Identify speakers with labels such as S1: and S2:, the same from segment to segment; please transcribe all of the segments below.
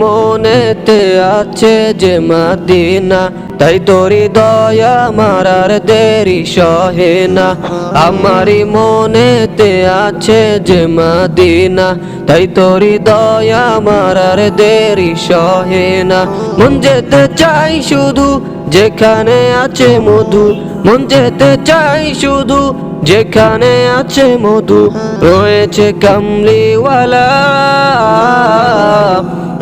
S1: মনেতে আছে যে মাদিনা, তাই তোরি দয়া মারার দেরি সহে না। আমারি মনেতে আছে যে মাদিনা, তাই তোরি দয়া মারার দেরি সহে না। মন যেতে চাই শুধু যেখানে আছে মধু, মন যেতে চাই শুধু যেখানে আছে মধু, রয়েছে কামলিওয়ালা।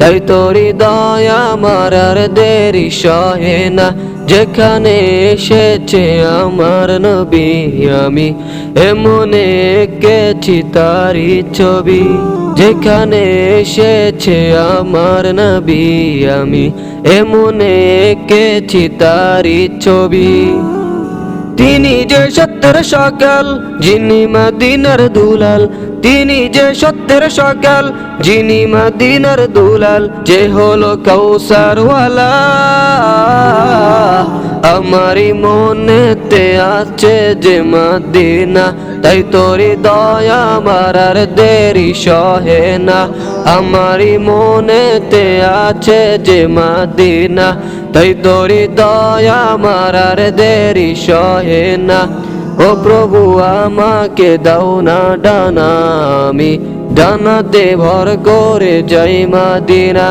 S1: তাই তোরি দয়া মারার দেরি সহে না। যেখানে এসেছে আমার নবী, আমি এমনে এঁকেছি তারি ছবি। যেখানে এসেছে আমার নবী, আমি এমনে এঁকেছি তারি ছবি। তিনি যে সত্যের সকাল, যিনি মাদিনার দুলাল। তিনি যে সত্যের সকাল, যিনি মাদিনার দুলাল। যে হলো কৌসারওয়ালা আমারি মনেতে আছে যে মাদিনা, তাই তোরি দয়া মারার দেরি সহে না। আমারি মনেতে আছে যে মাদিনা তাই তোরি দয়া মারার দেরি সহে না। ও প্রভু, আমাকে দাও না ডানা, আমি ডানাতে ভর করে যাই মাদিনা।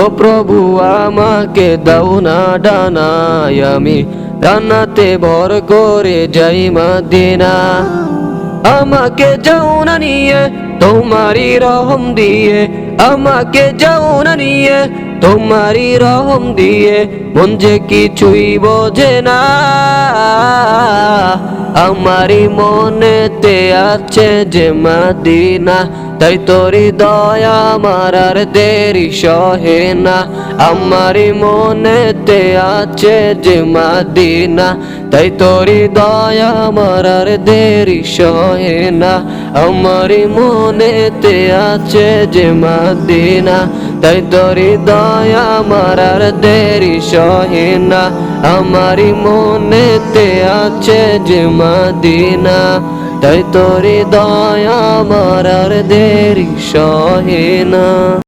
S1: ও প্রভু, আমাকে দাও না ডানায় আমি ডানাতে ভর করে যাই মাদিনা। আমাকে যাও না নিয়ে, তোমারই রহম দিয়ে, আমাকে যাও না নিয়ে তোমারই রহম দিয়ে মন যে কিছুই বোঝে না। আমারই মনেতে আছে যে মাদিনা, তাই তোরি দয়া মারার দেরি সহে না। আমারই মনেতে আছে যে মাদিনা, তাই তোরি দয়া মারার দেরি সহে না। আমারই মনেতে আছে যে মাদিনা তাই দরি দয়া মারার দেরি সহে না। আমারই মনেতে আছে যে মাদিনা। তাই তোরে দয়া মারার দেরি সহে না।